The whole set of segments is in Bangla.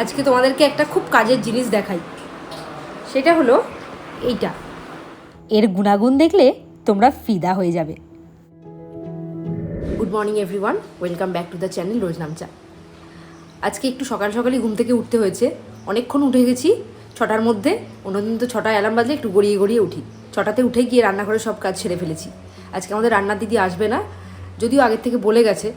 আজকে তোমাদেরকে একটা খুব কাজের জিনিস দেখাই। সেটা হলো এইটা। এর গুণাগুণ দেখলে তোমরা ফিদা হয়ে যাবে। Good morning everyone welcome back to the channel রোজ নামচা আজকে একটু সকাল সকালই ঘুম থেকে উঠতে হয়েছে। অনেকক্ষণ উঠে গেছি। ছটার মধ্যে, অন্যদিন তো ছটায় অ্যালার্ম বাজলে একটু গড়িয়ে গড়িয়ে উঠি। ছটাতে উঠে গিয়ে রান্নাঘরে সব কাজ ছেড়ে ফেলেছি। আজকে আমাদের রান্নার দিদি আসবে না, যদিও আগের থেকে বলে গেছে।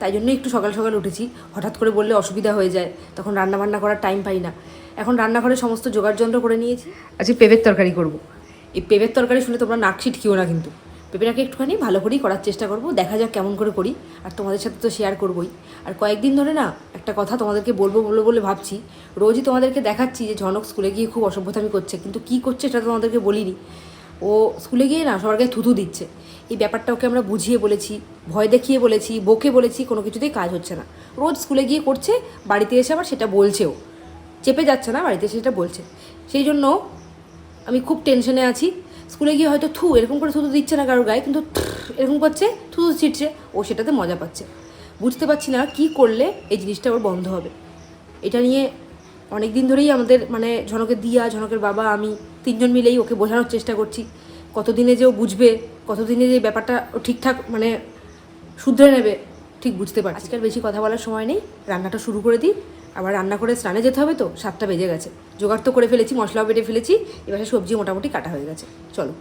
তাই জন্য একটু সকাল সকাল উঠেছি। হঠাৎ করে বললে অসুবিধা হয়ে যায়। তখন রান্না বান্না করার টাইম পাই না। এখন রান্নাঘরে সমস্ত জোগাড় যন্ত্র করে নিয়েছি। আজকে পেঁপের তরকারি করব। এই পেঁপের তরকারি শুনে তোমরা নাক ছিটকিও না কিন্তু। পেঁপেটাকে একটুখানি ভালো করেই করার চেষ্টা করব। দেখা যাক কেমন করে করি। আর তোমাদের সাথে তো শেয়ার করবই। আর কয়েকদিন ধরে না একটা কথা তোমাদেরকে বলব বলব বলে ভাবছি। রোজই তোমাদেরকে দেখাচ্ছি যে ঝনক স্কুলে গিয়ে খুব অসভ্যতামি করছে। কিন্তু কি করছে সেটা তোমাদেরকে বলিনি। ও স্কুলে গিয়ে না সবার গায়ে থুতু দিচ্ছে। এই ব্যাপারটা ওকে আমরা বুঝিয়ে বলেছি, ভয় দেখিয়ে বলেছি, বকে বলেছি, কোনো কিছুতেই কাজ হচ্ছে না। রোজ স্কুলে গিয়ে করছে, বাড়িতে এসে আবার সেটা বলছেও। চেপে যাচ্ছে না, বাড়িতে এসে সেটা বলছে। সেই জন্য আমি খুব টেনশনে আছি। স্কুলে গিয়ে হয়তো থু, এরকম করে থুতু দিচ্ছে না কারোর গায়ে, কিন্তু এরকম করছে, থুতু ছিটছে, ও সেটাতে মজা পাচ্ছে। বুঝতে পারছি না কি করলে এই জিনিসটা ওর বন্ধ হবে। এটা নিয়ে অনেক দিন ধরেই আমাদের মানে ঝনকের দিয়া, ঝনকের বাবা, আমি তিনজন মিলেই ওকে বোঝানোর চেষ্টা করছি। কতদিনে যে ও বুঝবে কতদিনে যে ব্যাপারটা ও ঠিকঠাক মানে শুধরে নেবে ঠিক বুঝতে পারছি আজকাল বেশি কথা বলার সময় নেই রান্নাটা শুরু করে দিই। আবার রান্না করে স্নানে যেতে হবে তো সাতটা বেজে গেছে। জোগাড় তো করে ফেলেছি মশলাও বেটে ফেলেছি এবারে সবজি মোটামুটি কাটা হয়ে গেছে। চলো।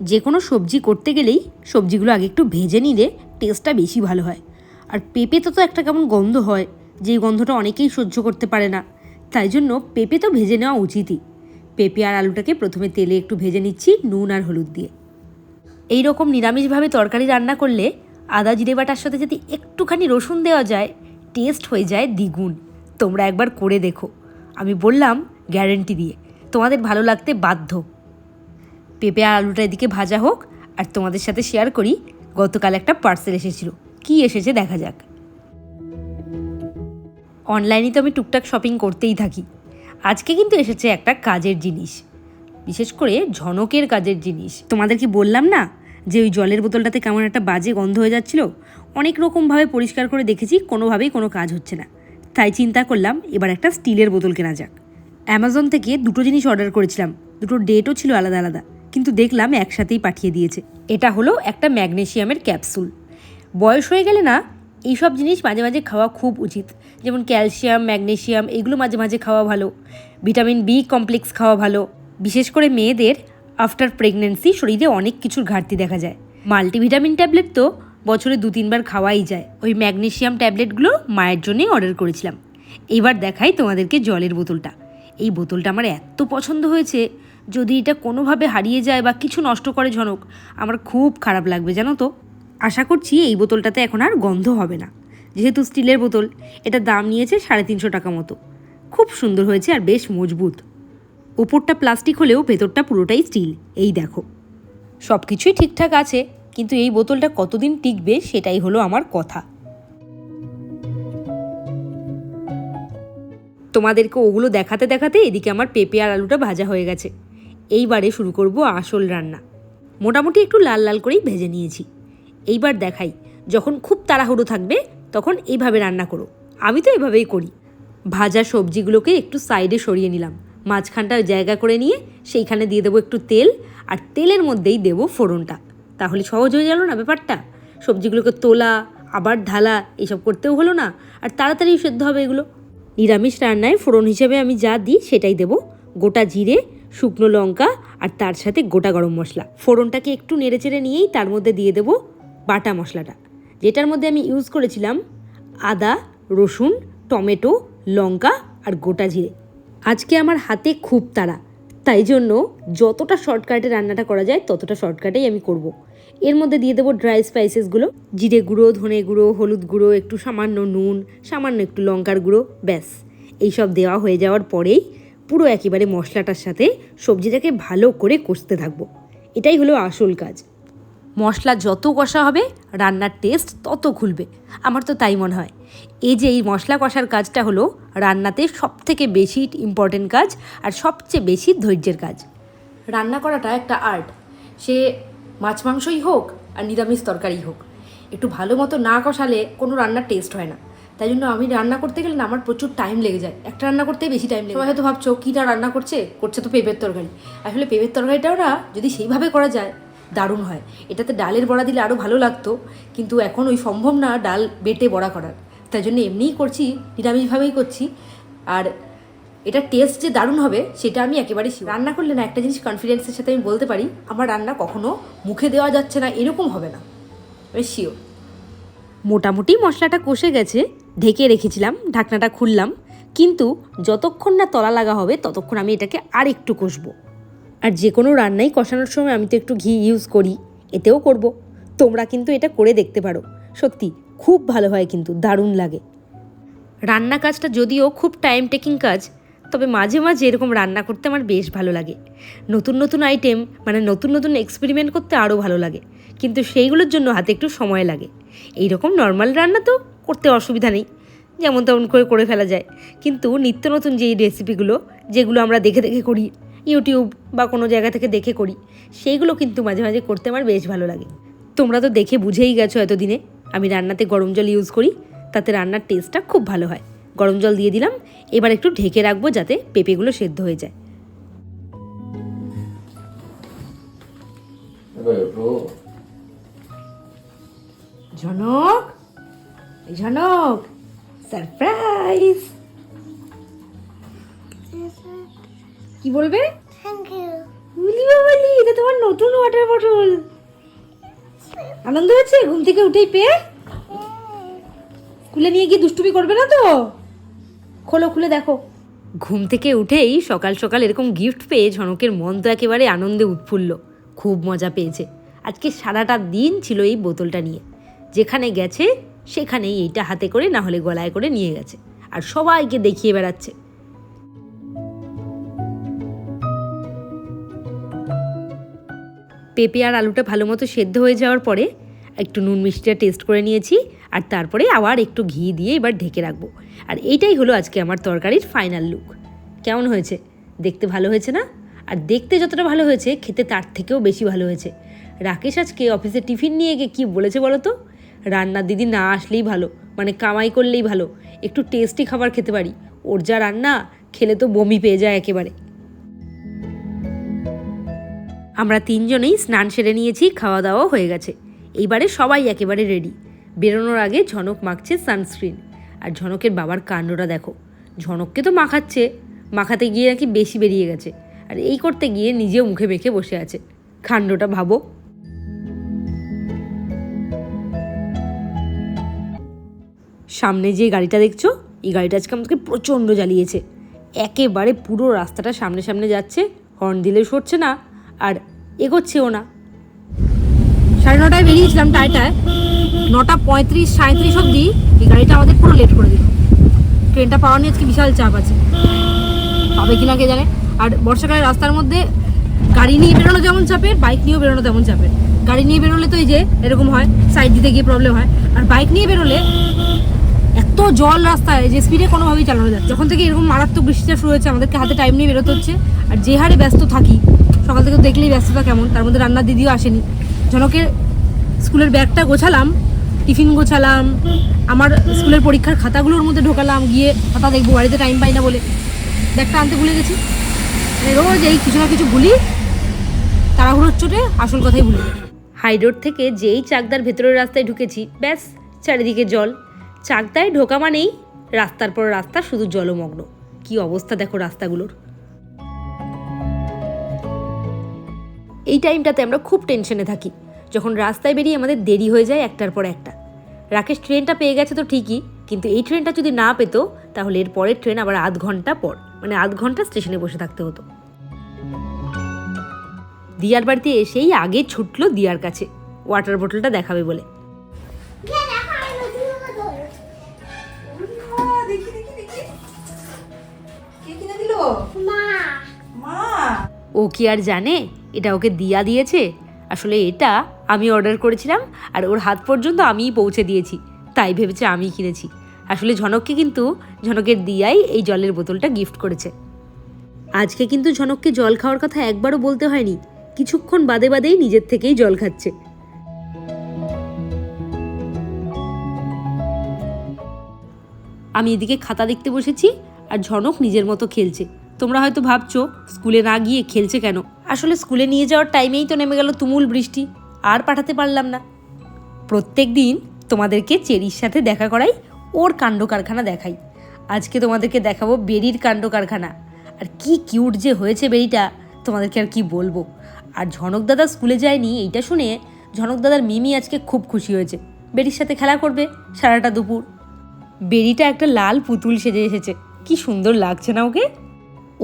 যে কোনো সবজি করতে গেলেই সবজিগুলো আগে একটু ভেজে নিলে টেস্টটা বেশি ভালো হয়। আর পেঁপেতে তো একটা কেমন গন্ধ হয় যেই গন্ধটা অনেকেই সহ্য করতে পারে না। তাই জন্য পেঁপে তো ভেজে নেওয়া উচিতই। পেঁপে আর আলুটাকে প্রথমে তেলে একটু ভেজে নিচ্ছি, নুন আর হলুদ দিয়ে। এই রকম নিরামিষভাবে তরকারি রান্না করলে আদা, জিরে বাটার সাথে যদি একটুখানি রসুন দেওয়া যায় টেস্ট হয়ে যায় দ্বিগুণ। তোমরা একবার করে দেখো। আমি বললাম গ্যারেন্টি দিয়ে। তোমাদের ভালো লাগতে বাধ্য। পেঁপে আর আলুটা এদিকে ভাজা হোক, আর তোমাদের সাথে শেয়ার করি, গতকাল একটা পার্সেল এসেছিল। কি এসেছে দেখা যাক। অনলাইনে তো আমি টুকটাক শপিং করতেই থাকি। আজকে কিন্তু এসেছে একটা কাজের জিনিস। বিশেষ করে ঝনকের কাজের জিনিস। তোমাদের কি বললাম না যে ওই জলের বোতলটাতে কেমন একটা বাজে গন্ধ হয়ে যাচ্ছিল? অনেক রকমভাবে পরিষ্কার করে দেখেছি, কোনোভাবেই কোনো কাজ হচ্ছে না। তাই চিন্তা করলাম, এবার একটা স্টিলের বোতল কেনা যাক। অ্যামাজন থেকে দুটো জিনিস অর্ডার করেছিলাম। দুটো ডেটও ছিল আলাদা আলাদা, কিন্তু দেখলাম একসাথেই পাঠিয়ে দিয়েছে। এটা হলো একটা ম্যাগনেশিয়ামের ক্যাপসুল। বয়স হয়ে গেলে না এইসব জিনিস মাঝে মাঝে খাওয়া খুব উচিত। যেমন ক্যালসিয়াম ম্যাগনেশিয়াম এগুলো মাঝে মাঝে খাওয়া ভালো। ভিটামিন বি কমপ্লেক্স খাওয়া ভালো। বিশেষ করে মেয়েদের আফটার প্রেগনেন্সি শরীরে অনেক কিছুর ঘাটতি দেখা যায়। মাল্টিভিটামিন ট্যাবলেট তো বছরে দু তিনবার খাওয়াই যায়। ওই ম্যাগনেশিয়াম ট্যাবলেটগুলো মায়ের জন্যই অর্ডার করেছিলাম। এবার দেখাই তোমাদেরকে জলের বোতলটা। এই বোতলটা আমার এত পছন্দ হয়েছে। যদি এটা কোনোভাবে হারিয়ে যায় বা কিছু নষ্ট করে ঝনক, আমার খুব খারাপ লাগবে, জানো তো? আশা করছি এই বোতলটাতে এখন আর গন্ধ হবে না। যেহেতু স্টিলের বোতল, এটা দাম নিয়েছে সাড়ে তিনশো টাকা মতো। খুব সুন্দর হয়েছে আর বেশ মজবুত। ওপরটা প্লাস্টিক হলেও ভেতরটা পুরোটাই স্টিল, এই দেখো। সব কিছুই ঠিকঠাক আছে, কিন্তু এই বোতলটা কতদিন টিকবে সেটাই হলো আমার কথা। তোমাদেরকে ওগুলো দেখাতে দেখাতে এদিকে আমার পেঁপে আর আলুটা ভাজা হয়ে গেছে। এইবারে শুরু করব আসল রান্না। মোটামুটি একটু লাল লাল করেই ভেজে নিয়েছি। এইবার দেখাই। যখন খুব তাড়াহুড়ো থাকবে, তখন এইভাবে রান্না করো। আমি তো এভাবেই করি। ভাজা সবজিগুলোকে একটু সাইডে সরিয়ে নিলাম। মাঝখানটা জায়গা করে নিয়ে সেইখানে দিয়ে দেবো একটু তেল, আর তেলের মধ্যেই দেবো ফোড়নটা। তাহলে সহজ হয়ে গেল না ব্যাপারটা? সবজিগুলোকে তোলা, আবার ঢালা এইসব করতেও হলো না, আর তাড়াতাড়ি সেদ্ধ হবে এগুলো। নিরামিষ রান্নায় ফোড়ন হিসেবে আমি যা দিই সেটাই দেবো। গোটা জিরে, শুকনো লঙ্কা, আর তার সাথে গোটা গরম মশলা। ফোড়নটাকে একটু নেড়েচেড়ে নিয়েই তার মধ্যে দিয়ে দেবো বাটা মশলাটা। যেটার মধ্যে আমি ইউজ করেছিলাম আদা, রসুন, টমেটো, লঙ্কা আর গোটা জিরে। আজকে আমার হাতে খুব তাড়া। তাই জন্য যতটা শর্টকাটে রান্নাটা করা যায়, ততটা শর্টকাটেই আমি করব। এর মধ্যে দিয়ে দেবো ড্রাই স্পাইসেসগুলো জিরে গুঁড়ো, ধনে গুঁড়ো, হলুদ গুঁড়ো, একটু সামান্য নুন, সামান্য একটু লঙ্কার গুঁড়ো, ব্যাস। এইসব দেওয়া হয়ে যাওয়ার পরেই পুরো একেবারে মশলাটার সাথে সবজিটাকে ভালো করে কষতে থাকব। এটাই হলো আসল কাজ। মশলা যত কষা হবে, রান্নার টেস্ট তত খুলবে। আমার তো তাই মনে হয়। এই যে এই মশলা কষার কাজটা হলো, রান্নাতে সব থেকে বেশি ইম্পর্টেন্ট কাজ আর সবচেয়ে বেশি ধৈর্যের কাজ। রান্না করাটা একটা আর্ট সে মাছ মাংসই হোক আর নিরামিষ তরকারি হোক। একটু ভালো মতো না কষালে কোনো রান্নার টেস্ট হয় না। তাই জন্য আমি রান্না করতে গেলে না, আমার প্রচুর টাইম লেগে যায়। একটা রান্না করতে বেশি টাইম লেগে। হয়তো ভাবছ, কীটা রান্না করছে? করছে তো পেঁপের তরকারি। আসলে পেঁপের তরকারিটাও না, যদি সেইভাবে করা যায় দারুণ হয়। এটাতে ডালের বড়া দিলে আরও ভালো লাগতো, কিন্তু এখন ওই সম্ভব না ডাল বেটে বড়া করার। তাই জন্য এমনিই করছি, নিরামিষভাবেই করছি। আর এটা টেস্ট যে দারুণ হবে, সেটা আমি একেবারে। রান্না করলে না একটা জিনিস কনফিডেন্সের সাথে আমি বলতে পারি, আমার রান্না কখনো মুখে দেওয়া যাচ্ছে না, এরকম হবে না। আমি শিওর মোটামুটি মশলাটা কষে গেছে, ঢেকে রেখেছিলাম, ঢাকনাটা খুললাম। কিন্তু যতক্ষণ না তলা লাগা হবে, ততক্ষণ আমি এটাকে আর একটু কষবো। আর যে কোনো রান্নাই কষানোর সময় আমি তো একটু ঘি ইউজ করি, এতেও করব। তোমরা কিন্তু এটা করে দেখতে পারো। সত্যি, খুব ভালো হয় কিন্তু, দারুণ লাগে। রান্না কাজটা যদিও খুব টাইম টেকিং কাজ, তবে মাঝে মাঝে এরকম রান্না করতে আমার বেশ ভালো লাগে। নতুন নতুন আইটেম মানে নতুন নতুন এক্সপেরিমেন্ট করতে আরও ভালো লাগে। কিন্তু সেইগুলোর জন্য হাতে একটু সময় লাগে। এই রকম নর্মাল রান্না তো করতে অসুবিধা নেই, যেমন তেমন করে করে ফেলা যায়। কিন্তু নিত্য নতুন যেই রেসিপিগুলো যেগুলো আমরা দেখে দেখে করি ইউটিউব বা কোনো জায়গা থেকে দেখে করি সেইগুলো কিন্তু মাঝে মাঝে করতে আমার বেশ ভালো লাগে। তোমরা তো দেখে বুঝেই গেছো এতদিনে আমি রান্নাতে গরম জল ইউজ করি তাতে রান্নার টেস্টটা খুব ভালো হয়। গরম জল দিয়ে দিলাম এবার একটু ঢেকে রাখব যাতে পেঁপেগুলো সেদ্ধ হয়ে যায়। ঝনক ঝনক সারপ্রাইজ কি বলবে. বলি বাবালি এটা তোমার নতুন ওয়াটার বটল আনন্দ হচ্ছে? ঘুম থেকে উঠেই পেয়ে? স্কুলে নিয়ে গিয়ে দুষ্টুমি করবে না তো? খোলো খুলে দেখো। ঘুম থেকে উঠেই সকাল সকাল এরকম গিফট পেয়ে ঝনকের মন তো একেবারে আনন্দে উৎফুল্ল। খুব মজা পেয়েছে। আজকে সারাটা দিন ছিল এই বোতলটা নিয়ে। যেখানে গেছে সেখানেই এইটা হাতে করে না হলে গলায় করে নিয়ে গেছে। আর সবাইকে দেখিয়ে বেড়াচ্ছে। পেঁপে আর আলুটা ভালো মতো সেদ্ধ হয়ে যাওয়ার পরে একটু নুন মিষ্টিটা টেস্ট করে নিয়েছি আর তারপরে আবার একটু ঘি দিয়ে এবার ঢেকে রাখব। আর এইটাই হলো আজকে আমার তরকারির ফাইনাল লুক কেমন হয়েছে? দেখতে ভালো হয়েছে না? আর দেখতে যতটা ভালো হয়েছে, খেতে তার থেকেও বেশি ভালো হয়েছে। রাকেশ আজকে অফিসে টিফিন নিয়ে গিয়ে কী বলেছে বলো তো? রান্নার দিদি না আসলেই ভালো মানে কামাই করলেই ভালো। একটু টেস্টি খাবার খেতে পারি। ওর যা রান্না, খেলে তো বমি পেয়ে যায় একেবারে। আমরা তিনজনেই স্নান সেরে নিয়েছি খাওয়া দাওয়া হয়ে গেছে। এইবারে সবাই একেবারে রেডি বেরোনোর আগে ঝনক মাখছে সানস্ক্রিন আর ঝনকের বাবার কাণ্ডটা দেখো। ঝনককে তো মাখাচ্ছে। মাখাতে গিয়ে নাকি বেশি বেরিয়ে গেছে। আর এই করতে গিয়ে নিজেও মুখে মেখে বসে আছে। কাণ্ডটা ভাবো। সামনে যে গাড়িটা দেখছ, এই গাড়িটা আজকে আমাকে প্রচণ্ড জ্বালিয়েছে। একেবারে পুরো রাস্তাটা সামনে সামনে যাচ্ছে। হর্ন দিলে সরছে না। আর এগোচ্ছেও না। সাড়ে নটায় বেরিয়েছিলাম টাইটায়। নটা পঁয়ত্রিশ সাঁত্রিশ অবধি এই গাড়িটা আমাদের পুরো লেট করে দিল। ট্রেনটা পাওয়া নিয়ে আজকে বিশাল চাপ আছে। পাবে কিনা কে জানে? আর বর্ষাকালের রাস্তার মধ্যে গাড়ি নিয়ে বেরোনো যেমন চাপের বাইক নিয়েও বেরোনো তেমন চাপের গাড়ি নিয়ে বেরোলে তো এই যে এরকম হয় সাইড দিতে গিয়ে প্রবলেম হয়। আর বাইক নিয়ে বেরোলে এত জল রাস্তায় যে স্পিডে কোনোভাবেই চালানো যায় যখন থেকে এরকম মারাত্মক বৃষ্টিটা শুরু হয়েছে, আমাদেরকে হাতে টাইম নিয়ে বেরোতে হচ্ছে। আর যে হারে ব্যস্ত থাকি, সকাল থেকে দেখলেই ব্যস্ততা কেমন, তার মধ্যে রান্নার দিদিও আসেনি। জনকের স্কুলের ব্যাগটা গোছালাম, টিফিন গোছালাম, আমার স্কুলের পরীক্ষার খাতাগুলোর মধ্যে ঢোকালাম, গিয়ে খাতা দেখব বাড়িতে টাইম পাই না বলে। ব্যাগটা আনতে ভুলে গেছি। মানে রোজ এই কিছু না কিছু ভুলি, তাড়াহুড়োর চোটে আসল কথাই ভুলি হাই রোড থেকে যেই চাকদার ভেতরের রাস্তায় ঢুকেছি, ব্যাস, চারিদিকে জল। চাকদায় ঢোকা মানেই রাস্তার পর রাস্তা শুধু জলমগ্ন। কি অবস্থা দেখো রাস্তাগুলোর। এই টাইমটাতে আমরা খুব টেনশনে থাকি, যখন রাস্তায় বেরিয়ে আমাদের দেরি হয়ে যায় একটার পর একটা। রাকেশ ট্রেনটা পেয়ে গেছে তো ঠিকই, কিন্তু এই ট্রেনটা যদি না পেতো, তাহলে এর পরের ট্রেন আবার আধ ঘণ্টা পর মানে আধ ঘণ্টা স্টেশনে বসে থাকতে হতো। দিয়ার বাড়িতে এসেই আগে ছুটলো দিয়ার কাছে, ওয়াটার বোটলটা দেখাবে বলে। দিল? মা। মা। ও কি আর জানে? এটা ওকে দিয়া দিয়েছে। আসলে এটা আমি অর্ডার করেছিলাম আর ওর হাত পর্যন্ত আমিই পৌঁছে দিয়েছি। তাই ভেবেছে আমি কিনেছি। আসলে ঝনককে কিন্তু ঝনকের দিয়াই এই জলের বোতলটা গিফট করেছে। আজকে কিন্তু ঝনককে জল খাওয়ার কথা একবারও বলতে হয়নি। কিছুক্ষণ বাদে বাদেই নিজের থেকেই জল খাচ্ছে। আমি এদিকে খাতা দেখতে বসেছি। আর ঝনক নিজের মতো খেলছে। তোমরা হয়তো ভাবছ, স্কুলে না গিয়ে খেলছে কেন? আসলে স্কুলে নিয়ে যাওয়ার টাইমেই তো নেমে গেল তুমুল বৃষ্টি, আর পাঠাতে পারলাম না। প্রত্যেক দিন তোমাদেরকে চেরির সাথে দেখা করাই, ওর কাণ্ড কারখানা দেখাই। আজকে তোমাদেরকে দেখাবো বেরির কাণ্ড কারখানা আর কি কিউট যে হয়েছে বেরিটা, তোমাদেরকে আর কি বলব। আর ঝনক দাদা স্কুলে যায়নি, এইটা শুনে ঝনক দাদার মিমি আজকে খুব খুশি হয়েছে। বেরির সাথে খেলা করবে সারাটা দুপুর। বেরিটা একটা লাল পুতুল সেজে এসেছে। কি সুন্দর লাগছে না ওকে?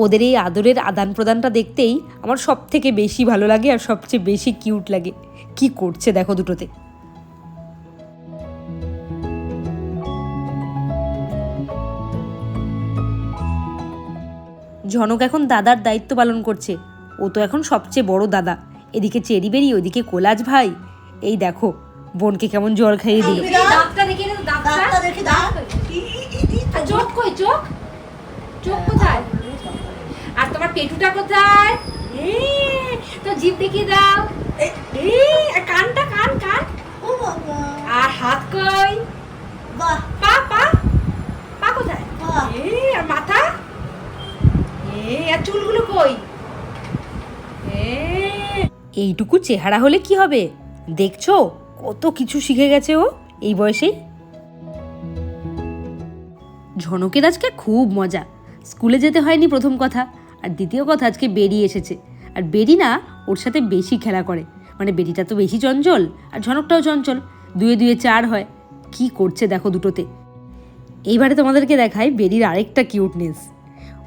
ওদের এই আদরের আদান প্রদানটা দেখতেই আমার সব থেকে বেশি ভালো লাগে আর সবচেয়ে বেশি কিউট লাগে। কি করছে দেখো দুটোতে। ঝনক এখন দাদার দায়িত্ব পালন করছে। ও তো এখন সবচেয়ে বড় দাদা। এদিকে চেরি বেরি ওদিকে কোলাজ ভাই। এই দেখো বোনকে কেমন জল খাইয়ে দিল। দাঁতটা দেখে দাঁতটা। দেখি দাঁত। চোখ কই চোখ? চোখ কোথায়? আর তোমার পেটুটা কোথায়? তো জিভ দেখিয়ে দাও। এই, কানটা কান কান। আর হাত কই? পা পা। পা কোথায়? আর মাথা? এই আর চুলগুলো কই? এইটুকু চেহারা হলে কি হবে? দেখছ? কত কিছু শিখে গেছে ও এই বয়সেই। ঝনকের আজকে খুব মজা। স্কুলে যেতে হয়নি প্রথম কথা। আর দ্বিতীয় কথা আজকে বেরি এসেছে। আর বেরি না ওর সাথে বেশি খেলা করে। মানে বেরিটা তো বেশি চঞ্চল আর ঝনকটাও চঞ্চল। দুয়ে দুয়ে চার হয়। কি করছে দেখো দুটোতে। এইবারে তোমাদেরকে দেখায় বেরির আরেকটা কিউটনেস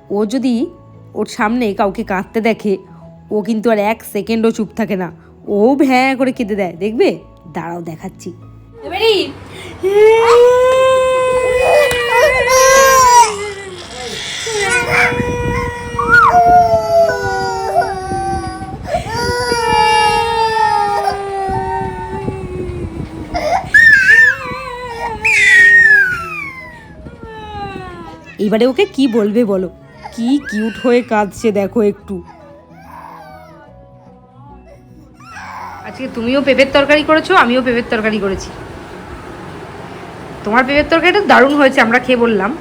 ও যদি ওর সামনে কাউকে কাঁদতে দেখে ও কিন্তু আর এক সেকেন্ডও চুপ থাকে না। ও ভ্যাঁ করে কেঁদে দেয়। দেখবে? দাঁড়াও দেখাচ্ছি। এবারে ওকে কি বলবে বলো? কি কিউট হয়ে কাঁদছে দেখো একটু। আজকে তুমিও পেঁপের তরকারি করেছ, আমিও পেঁপের তরকারি করেছি। তোমার পেঁপের তরকারিটা দারুণ হয়েছে, আমরা খেয়ে বললাম।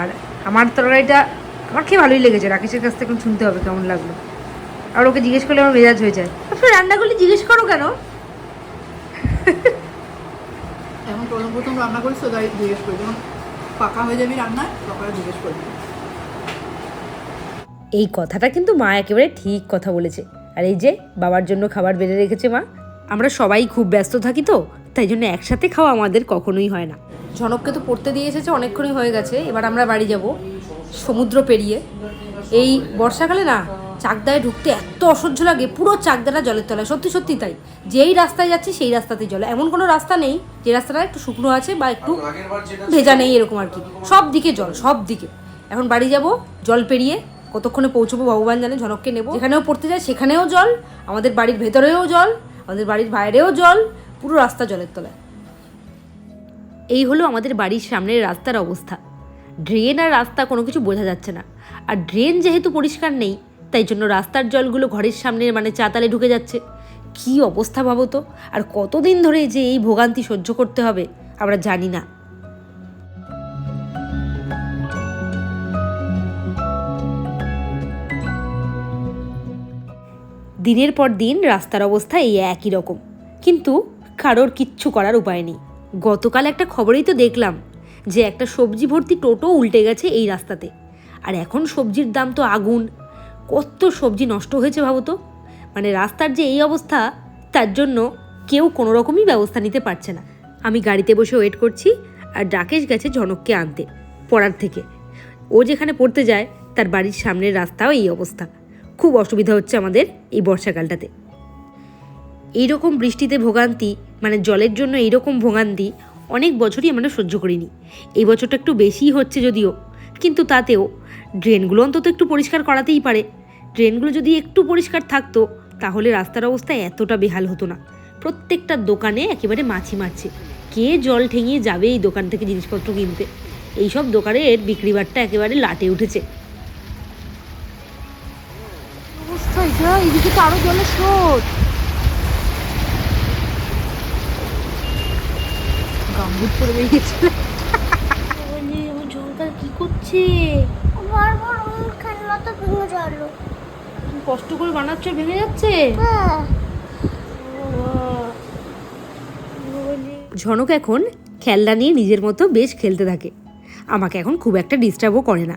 আর আমার তরকারিটা আমার খেয়ে ভালোই লেগেছে রাকেশের কাছ থেকে শুনতে হবে কেমন লাগল। আর ওকে জিজ্ঞেস করলে আমার মেজাজ হয়ে যায়। আপনি রান্না করলে জিজ্ঞেস করো কেন? এখন প্রথম প্রথম রান্না করিস তো তাই জিজ্ঞেস করি। যখন পাকা হয়ে যাবি রান্নায় তখন জিজ্ঞেস করবি এই কথাটা কিন্তু মা একেবারে ঠিক কথা বলেছে। আর এই যে বাবার জন্য খাবার বেড়ে রেখেছে মা। আমরা সবাই খুব ব্যস্ত থাকি তো তাই জন্য একসাথে খাওয়া আমাদের কখনোই হয় না। ঝনককে তো পড়তে দিয়ে এসেছে অনেকক্ষণই হয়ে গেছে। এবার আমরা বাড়ি যাব। সমুদ্র পেরিয়ে। এই বর্ষাকালে না, চাকদায় ঢুকতে এত অসহ্য লাগে, পুরো চাকদাটা জলের তলায়। সত্যি সত্যি তাই। যেই রাস্তায় যাচ্ছি, সেই রাস্তাতেই জল। এমন কোনো রাস্তা নেই, যে রাস্তাটা একটু শুকনো আছে বা একটু ভেজা নেই, এরকম আর কি। সব দিকে জল, সব দিকে। এখন বাড়ি যাব, জল পেরিয়ে কতক্ষণে পৌঁছবো ভগবান জানে, ঝনককে নেব। যেখানেও পড়তে যায়, সেখানেও জল। আমাদের বাড়ির ভেতরেও জল, আমাদের বাড়ির বাইরেও জল, পুরো রাস্তা জলের তলায়। এই হলো আমাদের বাড়ির সামনের রাস্তার অবস্থা। ড্রেন আর রাস্তা কোনো কিছু বোঝা যাচ্ছে না। আর ড্রেন যেহেতু পরিষ্কার নেই, তাই জন্য রাস্তার জলগুলো ঘরের সামনে মানে চাতালে ঢুকে যাচ্ছে। কি অবস্থা ভাবো তো? আর কতদিন ধরে যে এই ভোগান্তি সহ্য করতে হবে, আমরা জানি না। দিনের পর দিন রাস্তার অবস্থা এই একই রকম। কিন্তু কারোর কিচ্ছু করার উপায় নেই। গতকাল একটা খবরেই তো দেখলাম যে একটা সবজি ভর্তি টোটো উল্টে গেছে এই রাস্তাতে। আর এখন সবজির দাম তো আগুন। কত সবজি নষ্ট হয়েছে ভাবো তো মানে রাস্তার যে এই অবস্থা, তার জন্য কেউ কোনো রকমই ব্যবস্থা নিতে পারছে না। আমি গাড়িতে বসে ওয়েট করছি আর রাকেশ গেছে ঝনককে আনতে, পড়ার থেকে। ও যেখানে পড়তে যায়, তার বাড়ির সামনের রাস্তাও এই অবস্থা। খুব অসুবিধা হচ্ছে আমাদের এই বর্ষাকালটাতে। এইরকম বৃষ্টিতে ভোগান্তি মানে জলের জন্য এইরকম ভোগান্তি অনেক বছরই আমরা সহ্য করিনি। এই বছরটা একটু বেশিই হচ্ছে যদিও, কিন্তু তাতেও ড্রেনগুলো অন্তত একটু পরিষ্কার করাতেই পারে। ড্রেনগুলো যদি একটু পরিষ্কার থাকতো, তাহলে রাস্তার অবস্থা এতটা বেহাল হতো না। প্রত্যেকটা দোকানে একেবারে মাছি মারছে কে জল ঠেঙিয়ে যাবে এই দোকান থেকে জিনিসপত্র কিনতে? এইসব দোকানের বিক্রিবারটা একেবারে লাটে উঠেছে। অবস্থা এটা? এদিকে তো আরও জলের স্রোত। গাম্বুট করে বেরিয়েছিল যাচ্ছে বারবার ওর খেলনা তো ভেঙে গেল কষ্ট করে বানাচ্ছ ভেঙে যাচ্ছে? হ্যাঁ। ঝনক এখন খেলনা নিয়ে নিজের মতো বেশ খেলতে থাকে। আমাকে এখন খুব একটা ডিস্টার্বও করে না।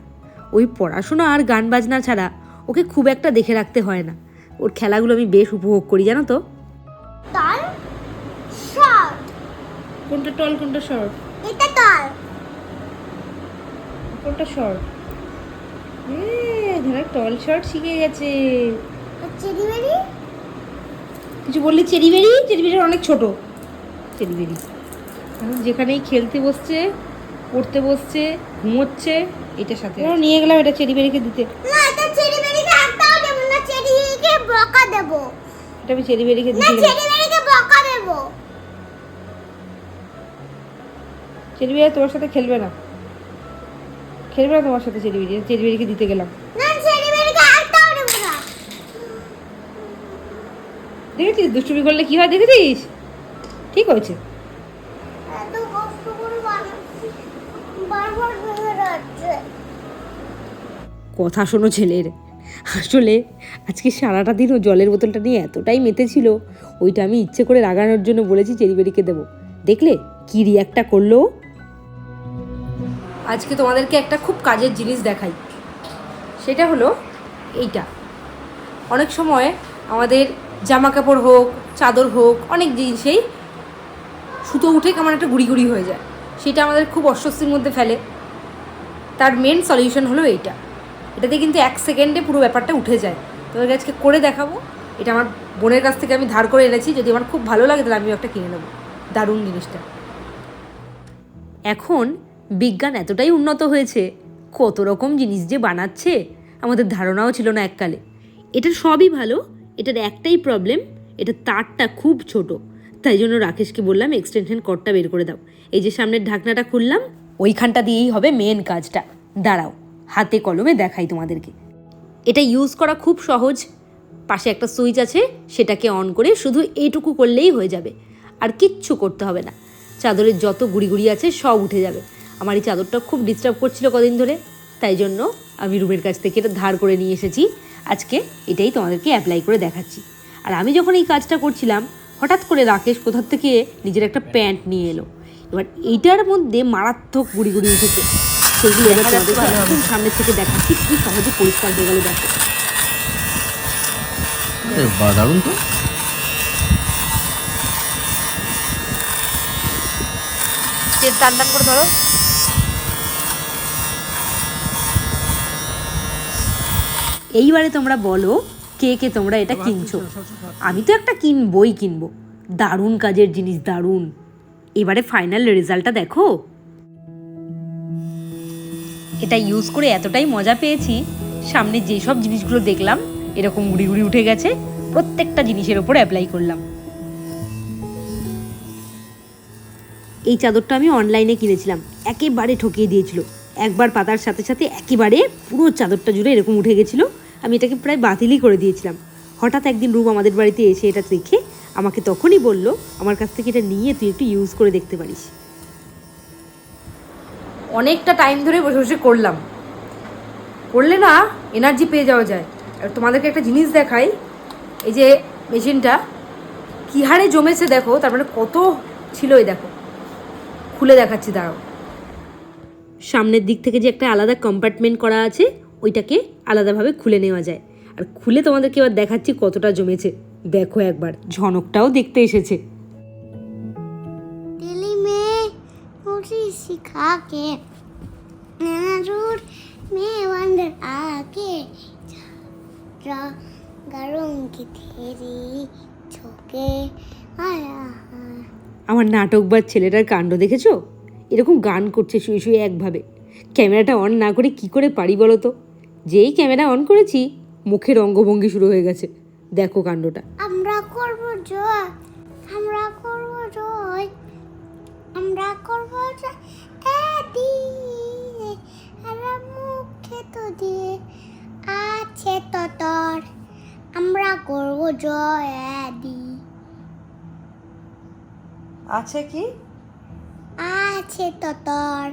ওই পড়াশোনা আর গান বাজনা ছাড়া ওকে খুব একটা দেখে রাখতে হয় না। ওর খেলাগুলো আমি বেশ উপভোগ করি জানো তো? শর্ট কোনটা টল কোনটা শর্ট? এটা তাল কোনটা শর্ট? এখানে টল শর্ট শিখে গেছে। আর চেরি বেরি? কিছু বললি চেরিবেরি চেরিবেরি অনেক ছোট। চেরিবেরি যেখানেই খেলতে বসছে পড়তে বসছে ঘুমোচ্ছে এটার সাথে নিয়ে গেলাম এটা চেরিবেরিকে দিতে। না এটা চেরি বেরিকে একটাও দেবো না চেরিকে বকা দেবো। এটা আমি চেরিবেরিকে না দিতে গেলাম। চেরি বকা দেবো। চেরিবেরি তোমার সাথে খেলবে না। খেলবে না তোমার সাথে চেরিবেরি চেরিবেরিকে দিতে গেলাম। দেখেছিস দুষ্টুমি করলে কি হয় দেখেছিস? ঠিক হয়েছে। কথা শোনো ছেলের আসলে আজকে সারাটা দিন ও জলের বোতলটা নিয়ে এতটাই মেতেছিল ওইটা আমি ইচ্ছে করে রাগানোর জন্য বলেছি চেরিবেরিকে দেবো। দেখলে কি রিয়াক্টটা করল? আজকে তোমাদেরকে একটা খুব কাজের জিনিস দেখাই। সেটা হলো এইটা। অনেক সময় আমাদের জামা কাপড় হোক, চাদর হোক, অনেক জিনিসেই সুতো উঠে কেমন একটা গুড়ি গুড়ি হয়ে যায়। সেটা আমাদের খুব অস্বস্তির মধ্যে ফেলে। তার মেন সলিউশন হলো এইটা। এটাতে কিন্তু এক সেকেন্ডে পুরো ব্যাপারটা উঠে যায়। তোমাদের আজকে করে দেখাবো। এটা আমার বোনের কাছ থেকে আমি ধার করে এনেছি। যদি আমার খুব ভালো লাগে তাহলে আমিও একটা কিনে নেব। দারুণ জিনিসটা। এখন বিজ্ঞান এতটাই উন্নত হয়েছে, কত রকম জিনিস যে বানাচ্ছে, আমাদের ধারণাও ছিল না এককালে। এটা সবই ভালো, এটার একটাই প্রবলেম এটা তারটা খুব ছোট। তাই জন্য রাকেশকে বললাম এক্সটেনশন কর্ডটা বের করে দাও। এই যে সামনের ঢাকনাটা খুললাম, ওইখানটা দিয়েই হবে মেন কাজটা। দাঁড়াও, হাতে কলমে দেখাই তোমাদেরকে। এটা ইউজ করা খুব সহজ। পাশে একটা সুইচ আছে, সেটাকে অন করে শুধু এইটুকু করলেই হয়ে যাবে। আর কিচ্ছু করতে হবে না। চাদরের যত গুড়ি গুড়ি আছে, সব উঠে যাবে। আমার এই চাদরটা খুব ডিস্টার্ব করছিল কদিন ধরে তাই জন্য আমি রুমের কাছ থেকে এটা ধার করে নিয়ে এসেছি। আজকে এটাই তোমাদেরকে অ্যাপ্লাই করে দেখাচ্ছি। আর আমি যখন এই কাজটা করছিলাম হঠাৎ করে রাকেশ কোথার থেকে নিজের একটা প্যান্ট নিয়ে এলো। এবার এইটার মধ্যে মারাত্মক গুড়ি গুড়ি উঠেছে। সেগুলো এবার সামনের থেকে দেখাচ্ছি কি সহজে পরিষ্কার হয়ে গেল দেখো। দারুণ তো। টান টান করে ধরো। এইবারে তোমরা বলো কে কে তোমরা এটা কিনছো। আমি তো একটা কিনবই কিনবো। দারুণ কাজের জিনিস দারুণ। এবারে ফাইনাল রেজাল্টটা দেখো। এটা ইউজ করে এতটাই মজা পেয়েছি। সামনে যেসব জিনিসগুলো দেখলাম এরকম গুড়ি গুড়ি উঠে গেছে প্রত্যেকটা জিনিসের ওপর অ্যাপ্লাই করলাম। এই চাদরটা আমি অনলাইনে কিনেছিলাম। একেবারে ঠকিয়ে দিয়েছিল। একবার পাতার সাথে সাথে একেবারে পুরো চাদরটা জুড়ে এরকম উঠে গেছিল। আমি এটাকে প্রায় বাতিলই করে দিয়েছিলাম। হঠাৎ একদিন রুম আমাদের বাড়িতে এসে এটা দেখে আমাকে তখনই বলল আমার কাছ থেকে এটা নিয়ে তুই একটু ইউজ করে দেখতে পারিস। অনেকটা টাইম ধরে বসে বসে করলাম। করলে না এনার্জি পেয়ে যাওয়া যায়। আর তোমাদেরকে একটা জিনিস দেখাই এই যে মেশিনটা কী হারে জমেছে দেখো তার মানে কত ছিল এই দেখো। খুলে দেখাচ্ছি দাঁড়াও। সামনের দিক থেকে যে একটা আলাদা কম্পার্টমেন্ট করা আছে ওইটাকে আলাদাভাবে খুলে নেওয়া যায়। আর খুলে তোমাদেরকে এবার দেখাচ্ছি কতটা জমেছে। দেখো একবার ঝনকটাও দেখতে এসেছে। আমার নাটক বা ছেলেটার কাণ্ড দেখেছ? এরকম গান করছে শুয়ে শুয়ে একভাবে। ক্যামেরাটা অন না করে কি করে পারি বলো তো? যেই ক্যামেরা অন করেছি মুখের অঙ্গভঙ্গি শুরু হয়ে গেছে। দেখো কাণ্ডটা। আমরা করব জয়। আমরা করব জয়। আমরা করব জয়। এদি আর মুখে তো দিয়ে আছে তো তোর। আমরা করব জয় এদি। আছে কি? আছে তো তোর।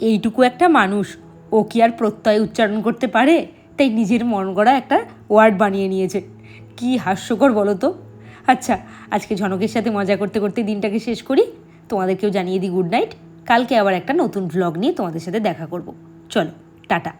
এইটুকু একটা মানুষ। ও কি আর প্রত্যয় উচ্চারণ করতে পারে? তাই নিজের মন গড়া একটা ওয়ার্ড বানিয়ে নিয়েছে। কি হাস্যকর বলো তো। আচ্ছা আজকে ঝনকের সাথে মজা করতে করতে দিনটাকে শেষ করি। তোমাদেরকেও জানিয়ে দিই গুড নাইট। কালকে আবার একটা নতুন ব্লগ নিয়ে তোমাদের সাথে দেখা করব। চলো, টাটা।